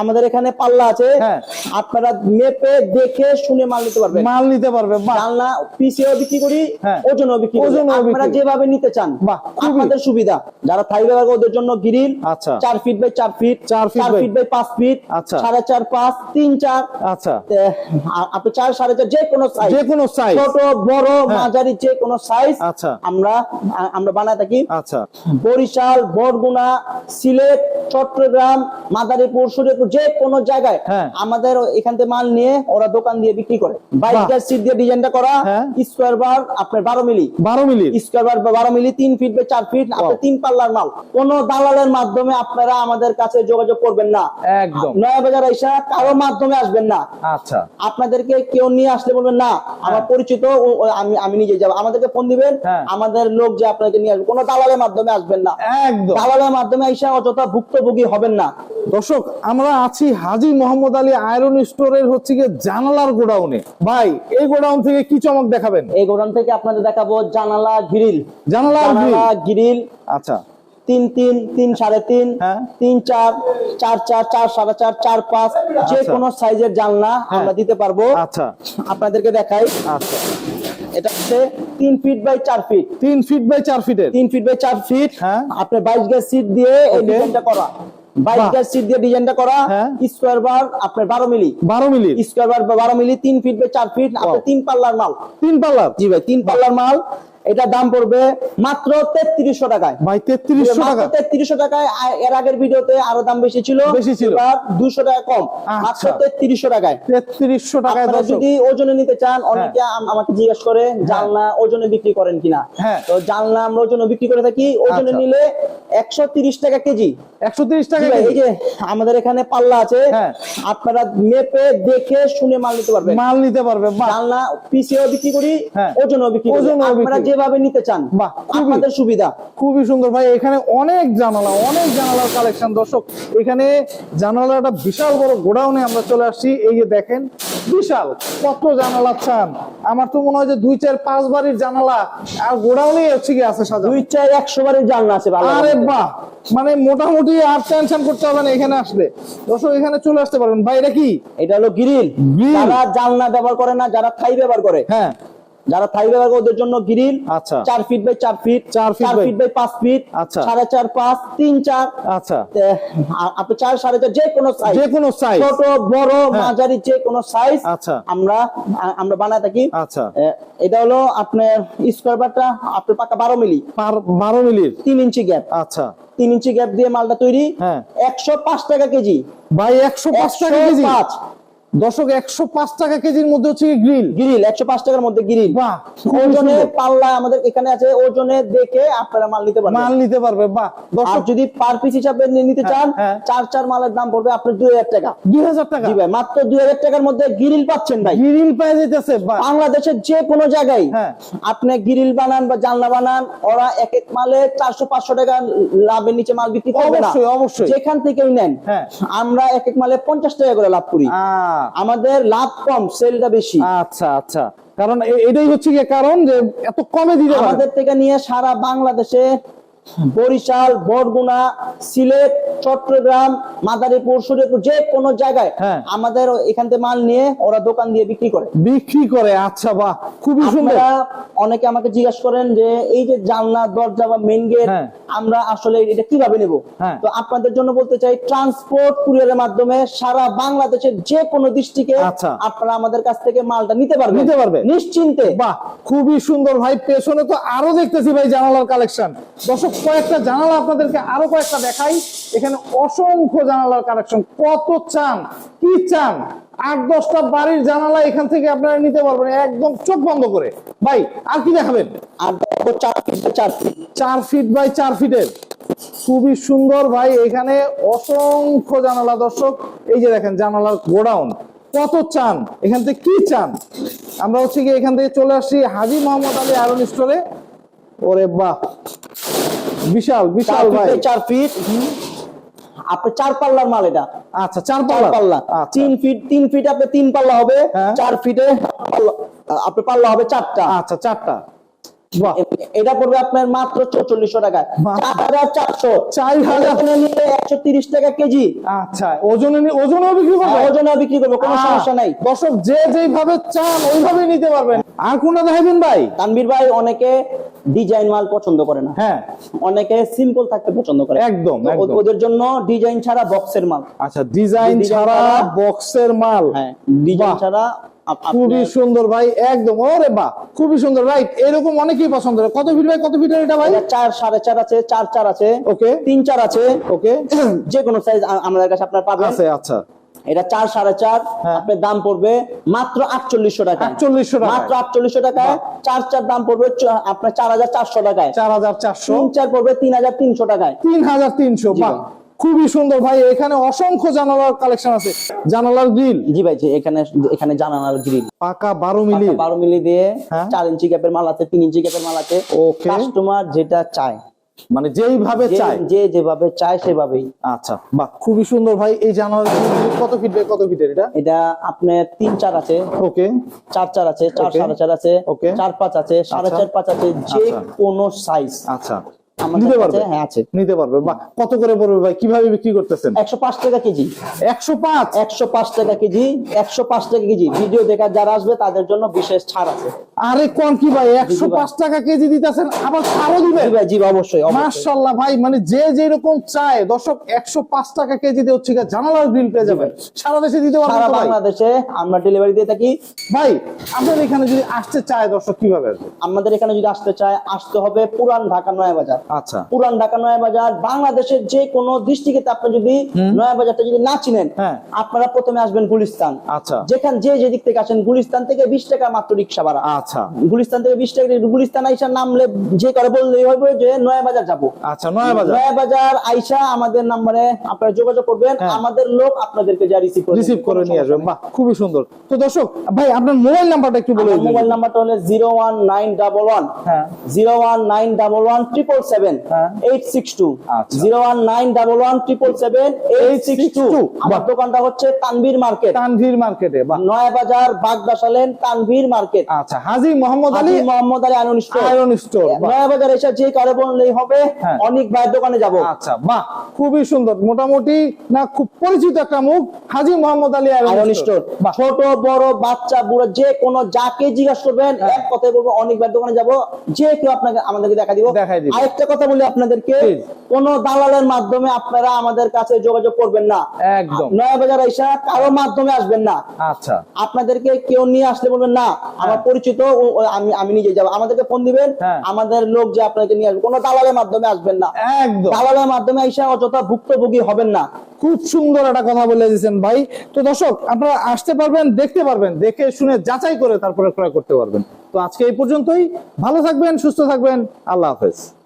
আমাদের এখানে পাল্লা আছে। হ্যাঁ। আপনারা মেপে দেখে শুনে মাল নিতে পারবেন। মাল নিতে পারবে জানলা পিসিও বিক্রি করি হ্যাঁ। ওজনও বিক্রি করি। আপনারা যেভাবে নিতে চান বাহ, আপনাদের সুবিধা। যারা থাই ব্যবহার ওদের জন্য গ্রিল আচ্ছা। চার ফিট বাই চার ফিট চার feet ফিট বাই পাঁচ ফিট আচ্ছা। সাড়ে চার পাঁচ তিন চার। আচ্ছা। আপনি চার সাড়ে চার যে কোনো সাইজ যে কোনো সাইজ ছোট বড় মাঝারি যে কোনো সাইজ আচ্ছা। আমরা আমরা বানায় থাকি। আচ্ছা। বরিশাল বরগুনা সিলেট চট্টগ্রাম মাদারীপুর সুরেপুর যে কোনো জায়গায় হ্যাঁ। আমাদের এখান থেকে মাল নিয়ে ওরা দোকান দিয়ে বিক্রি করে। গ্যাস সিট দিয়ে ডিজাইনটা করা হ্যাঁ। স্কোয়ার বার আপনার বারো মিলি। বারো মিনিট স্কোয়ার বার বারো মিলি তিন ফিট বা চার ফিট আপনার তিন পাল্লার মাল। কোন দালালের মাধ্যমে আপনারা আমাদের কাছে যোগাযোগ করবেন না। একদম। নয়া বাজার আইসা কারও মাধ্যমে আসবেন না। আচ্ছা। আপনাদেরকে কেউ নিয়ে আসলে বলবেন না। আমার পরিচিত আমি আমি নিজে যাব। আমাদেরকে ফোন দিবেন। হ্যাঁ। আমাদের লোক যে আপনাকে নিয়ে আসবে কোনো দালালের মাধ্যমে আসবেন না। একদম। দালালের মাধ্যমে আইসা অযথা ভুক্তভোগী হবেন না। দর্শক আমরা আছি হাজি মোহাম্মদ আলী আয়রন স্টোরের হচ্ছে গিয়ে জানালার গোডাউনে। ভাই এই গোডাউন থেকে কি চমক দেখাবেন? এই গোডাউন থেকে আপনাদের দেখাবো জানালা গ্রিল। জানালা গ্রিল? আচ্ছা। তিন তিন তিন সাড়ে তিন হ্যাঁ। তিন চার চার চার চার সাড়ে চার চার পাঁচ যে আচ্ছা। কোনো সাইজের জানলা আমরা দিতে পারব। আচ্ছা। আপনাদেরকে দেখাই। আচ্ছা। এটা হচ্ছে তিন ফিট বাই চার ফিট। তিন ফিট বাই চার ফিটের? তিন ফিট বাই চার ফিট। হ্যাঁ। আপনার বাইশ গ্যাস সিট দিয়ে এই ডিজাইনটা করা। বাইশ বাহ। সিট দিয়ে ডিজাইনটা করা হ্যাঁ। স্কোয়ার বার আপনার বারো মিলি। বারো মিলি। স্কোয়ার বার বা বারো মিলি তিন ফিট বাই চার ফিট আপনার তিন পাল্লার মাল। তিন পাল্লার। জি ভাই তিন পাল্লার মাল। এটা দাম পড়বে মাত্র তেত্রিশশো টাকায় ভাই তেত্রিশশো টাকা তেত্রিশশো টাকায় এর আগের ভিডিওতে আরও দাম বেশি ছিল বেশি ছিল। দুশো টাকা কম আচ্ছা। মাত্র তেত্রিশশো টাকায় তেত্রিশশো টাকায় যদি ওজনে নিতে চান অনেকে আমাকে জিজ্ঞেস করে জানলা ওজনে বিক্রি করেন কিনা হ্যাঁ। তো জানলা আমরা ওজনে বিক্রি করে থাকি ওজনে আচ্ছা। নিলে একশো তিরিশ টাকা কেজি একশো তিরিশ টাকা। এই যে আমাদের এখানে পাল্লা আছে হ্যাঁ। আপনারা মেপে দেখে শুনে মাল নিতে পারবেন মাল নিতে পারবে বাহ জানলা পিসিও বিক্রি করি হ্যাঁ। ওজনও বিক্রি করি আপনারা করি। যেভাবে নিতে চান? বাহ, আপনাদের সুবিধা। খুবই সুন্দর। ভাই এখানে অনেক জানালা অনেক জানালার কালেকশন দর্শক এখানে জানালাটা বিশাল বড় গোডাউনে আমরা চলে আসছি। এই যে দেখেন বিশাল কত জানালা চান। আমার তো মনে হয় যে দুই চার পাঁচ বাড়ির জানালা আর গোডাউনে হচ্ছে কি আছে সাজা দুই চার একশো বারের জানলা আছে আরে বাহ! মানে মোটামুটি আর টেনশন করতে হবে না এখানে আসলে। দর্শক এখানে চলে আসতে পারবেন ভাই এটা কি? এটা হলো গ্রিল। যারা জানলা ব্যবহার করে না যারা থাই ব্যবহার করে হ্যাঁ। যারা থাই ব্যবহার ওদের জন্য গ্রিল আচ্ছা। চার ফিট বাই চার ফিট চার চার ফিট বাই পাঁচ ফিট আচ্ছা। সাড়ে চার পাঁচ তিন চার। আচ্ছা। আপনি চার সাড়ে চার যে কোনো সাইজ যে কোনো সাইজ ছোট বড় হ্যাঁ। মাঝারি যে কোনো সাইজ আচ্ছা। আমরা আমরা বানায় থাকি। আচ্ছা। এটা হলো আপনার স্কোয়ার বারটা আপনার পাকা বারো মিলি। বারো মিলির। তিন ইঞ্চি গ্যাপ আচ্ছা। তিন ইঞ্চি গ্যাপ দিয়ে মালটা তৈরি। হ্যাঁ। একশো পাঁচ টাকা কেজি। ভাই একশো পাঁচ টাকা কেজি। পাঁচ। দর্শক একশো পাঁচ টাকা কেজির মধ্যে হচ্ছে গ্রিল গ্রিল একশো পাঁচ টাকার মধ্যে গ্রিল ওজনে পাল্লা আমাদের এখানে আছে ওজনে দেখে আপনারা মাল নিতে পারবেন। মাল নিতে পারবে আর দর্শক যদি পার পিস হিসাবে নিতে হ্যাঁ, চান হ্যাঁ। চার চার মালের দাম পড়বে আপনার দুই হাজার টাকা। দুই হাজার টাকা? জি ভাই মাত্র দুই হাজার টাকার মধ্যে গ্রিল পাচ্ছেন ভাই। গ্রিল যেতেছে বাংলাদেশের যে কোনো জায়গায় হ্যাঁ। আপনি গ্রিল বানান বা জানলা বানান ওরা এক এক মালে চারশো পাঁচশো টাকা লাভের নিচে মাল বিক্রি করবে না। অবশ্যই, অবশ্যই। যেখান থেকেই নেন। আমরা এক এক মালে পঞ্চাশ টাকা করে লাভ করি। আমাদের লাভ কম সেলটা বেশি। আচ্ছা আচ্ছা। কারণ এটাই হচ্ছে কারণ যে এত কমে দিতে আমাদের থেকে নিয়ে সারা বাংলাদেশে বরিশাল বরগুনা সিলেট চট্টগ্রাম মাদারীপুর সুরেপুর যে কোনো জায়গায় হ্যাঁ। আমাদের এখান থেকে মাল নিয়ে ওরা দোকান দিয়ে বিক্রি করে বিক্রি করে আচ্ছা বাহ খুবই সুন্দর অনেকে আমাকে জিজ্ঞাসা করেন যে এই যে জানলা দরজা বা মেন গেট হ্যাঁ। আমরা আসলে এটা কীভাবে নেব হ্যাঁ। তো আপনাদের জন্য বলতে চাই ট্রান্সপোর্ট কুরিয়ারের মাধ্যমে সারা বাংলাদেশের যে কোনো ডিস্ট্রিক্টে আচ্ছা। আপনারা আমাদের কাছ থেকে মালটা নিতে পারবেন নিতে পারবে। নিশ্চিন্তে বাহ খুবই সুন্দর ভাই পেছনে তো আরও দেখতেছি ভাই জানালার কালেকশন দর্শক কয়েকটা জানালা আপনাদেরকে আরও কয়েকটা দেখাই। এখানে অসংখ্য জানালার কালেকশন। কত চান? কি চান? আট দশটা বাড়ির জানালা এখান থেকে আপনারা নিতে পারবেন। একদম চোখ বন্ধ করে। ভাই আর কি দেখাবেন? চার ফিট বাই চার ফিটের খুবই সুন্দর ভাই এখানে অসংখ্য জানালা দর্শক। এই যে দেখেন জানালার গোডাউন। কত চান? এখান থেকে কি চান? আমরা হচ্ছে কি এখান থেকে চলে আসছি হাজি মোহাম্মদ আলী আরন স্টোরে। ওরে বাহ! বিশাল বিশাল ভাই। চার ফিট। আপনি চার পাল্লার মাল এটা। আচ্ছা চার পাল্লা। পাল্লা। আচ্ছা। তিন ফিট তিন ফিট আপনি তিন পাল্লা হবে। হ্যাঁ। চার ফিটে আপনি পাল্লা হবে চারটা। আচ্ছা চারটা। এটা পড়বে আপনার মাত্র চৌচল্লিশশো টাকা চার চারশো। চার। নিলে একশো তিরিশ টাকা কেজি। আচ্ছা ওজনে ওজনেও বিক্রি করবে? ওজনে বিক্রি করব কোনো সমস্যা নাই। দর্শক যে যেভাবে চান ওইভাবেই নিতে পারবেন। আর কোনটা দেখাবেন ভাই? তানভীর ভাই অনেকে ডিজাইন মাল পছন্দ করে না। হ্যাঁ। অনেকে সিম্পল থাকতে পছন্দ করে। একদম। ওদের জন্য ডিজাইন ছাড়া বক্সের মাল। আচ্ছা ডিজাইন ছাড়া বক্সের মাল? হ্যাঁ ডিজাইন ছাড়া খুবই সুন্দর ভাই একদম। ওরে বাহ খুবই সুন্দর। রাইট এরকম অনেকেই পছন্দ করে। কত ফিট ভাই কত ফিটের এটা ভাই? চার সাড়ে চার আছে চার চার আছে ওকে তিন চার আছে। ওকে যে কোনো সাইজ আমাদের কাছে আপনার পাবেন। আছে আচ্ছা। এটা চার সাড়ে চার হ্যাঁ। আপনার দাম পড়বে মাত্র আটচল্লিশশো টাকা 4800 টাকায়। মাত্র আটচল্লিশশো টাকায় চার চার দাম পড়বে আপনার চার হাজার চারশো টাকায়। চার হাজার চারশো। চার পড়বে তিন হাজার তিনশো টাকায়। তিন হাজার তিনশো। খুবই সুন্দর ভাই এখানে অসংখ্য জানালার কালেকশন আছে। জানালার গ্রিল। জি ভাই এখানে এখানে জানালার গ্রিল। পাকা বারো মিলি। বারো মিলি দিয়ে হ্যাঁ। চার ইঞ্চি গ্যাপের মাল আছে তিন ইঞ্চি গ্যাপের মাল আছে। Okay. কাস্টমার যেটা চায়। মানে যেইভাবে চায়। চাই যে যেভাবে চায় সেভাবেই। আচ্ছা বাহ খুবই সুন্দর ভাই। এই জানোয়ার কত ফিট বাই কত ফিটের এটা? এটা আপনার তিন চার আছে। ওকে। চার চার আছে চার. সাড়ে চার আছে ওকে। চার পাঁচ আছে সাড়ে আচ্ছা। চার পাঁচ আছে যে আচ্ছা। কোনো সাইজ আচ্ছা। নিতে পারবে? হ্যাঁ আছে। নিতে পারবে। কত করে পড়বে ভাই? কীভাবে বিক্রি করতেছেন? একশো পাঁচ টাকা কেজি। একশো পাঁচ? একশো পাঁচ টাকা কেজি একশো পাঁচ টাকা কেজি। ভিডিও দেখার যারা আসবে তাদের জন্য বিশেষ ছাড় আছে। আরে কোন কি ভাই? একশো পাঁচ টাকা কেজি দিতেছেন আবার ছাড়ও দিবেন? ভাই জি অবশ্যই অবশ্যই। মাশাল্লাহ ভাই মানে যে যেরকম চায়। দর্শক একশো পাঁচ টাকা কেজিতে হচ্ছে গিয়ে জানালার গ্রিল পেয়ে যাবেন। সারা দেশে দিতে পারবেন সারা বাংলাদেশে আমরা ডেলিভারি দিয়ে থাকি। ভাই আপনার এখানে যদি আসতে চায় দর্শক কীভাবে আসবে? আমাদের এখানে যদি আসতে চায় আসতে হবে পুরান ঢাকা নয়া বাজার আচ্ছা। পুরান ঢাকা নয়া বাজার বাংলাদেশের যে কোনো ডিস্ট্রিক্টে আপনি যদি নয়া বাজারটা যদি না চিনেন হ্যাঁ। আপনারা প্রথমে আসবেন গুলিস্তান। আচ্ছা। যেখান যে যেদিক থেকে আসেন গুলিস্তান থেকে বিশ টাকা মাত্র রিক্সা ভাড়া। আচ্ছা। গুলিস্তান থেকে বিশ টাকা গুলিস্তান আইসা নামলে যে করে বললেই হবে যে নয়া বাজার যাব। আচ্ছা নয় বাজার নয়া বাজার আইসা আমাদের নাম্বারে আপনারা যোগাযোগ করবেন হ্যাঁ। আমাদের লোক আপনাদেরকে যা রিসিভ করে রিসিভ করে নিয়ে আসবেন বাহ খুবই সুন্দর। তো দর্শক ভাই আপনার মোবাইল নাম্বারটা একটু বলে মোবাইল নাম্বারটা হলো zero one nine double one হ্যাঁ। Zero one nine double one triple seven eight six two. Zero one nine double one triple seven eight six two আমার দোকানটা হচ্ছে তানভীর মার্কেট। তানভীর মার্কেটে নয়া বাজার বাগদাসালেন তানভীর মার্কেট। আচ্ছা Haji Mohammad Ali Ali Mohammad Ali iron store. Iron store Naya Bazar এসে যে কারে বললেই হবে। অনেক ভাইয়ের দোকানে যাব। আচ্ছা বাহ খুবই সুন্দর। মোটামুটি না খুব পরিচিত একটা মুখ হাজি মোহাম্মদ আলী আয়রন স্টোর। ছোট বড় বাচ্চা বুড়ো যে কোনো যাকে জিজ্ঞাসা করবেন হ্যাঁ। এক কথায় বলব অনেক ভাইয়ের দোকানে যাব যে কেউ আপনাকে আমাদেরকে দেখা দিব। দেখাই দিব। আরেকটা কথা বলি আপনাদেরকে কোন দালালের মাধ্যমে আপনারা আমাদের কাছে যোগাযোগ করবেন না। একদম। নয়া বাজার এসা কারও মাধ্যমে আসবেন না। আচ্ছা। আপনাদেরকে কেউ নিয়ে আসলে বলবেন না আমার পরিচিত আমি আমি নিজে যাব। আমাদেরকে ফোন দিবেন হ্যাঁ। আমাদের লোক যে আপনাকে নিয়ে আসবে কোনো দালালের মাধ্যমে আসবেন না। একদম। দালালের মাধ্যমে এসে অযথা ভুক্তভোগী হবেন না। খুব সুন্দর একটা কথা বলে দিয়েছেন ভাই। তো দর্শক আপনারা আসতে পারবেন দেখতে পারবেন দেখে শুনে যাচাই করে তারপরে ক্রয় করতে পারবেন। তো আজকে এই পর্যন্তই। ভালো থাকবেন সুস্থ থাকবেন। আল্লাহ হাফেজ।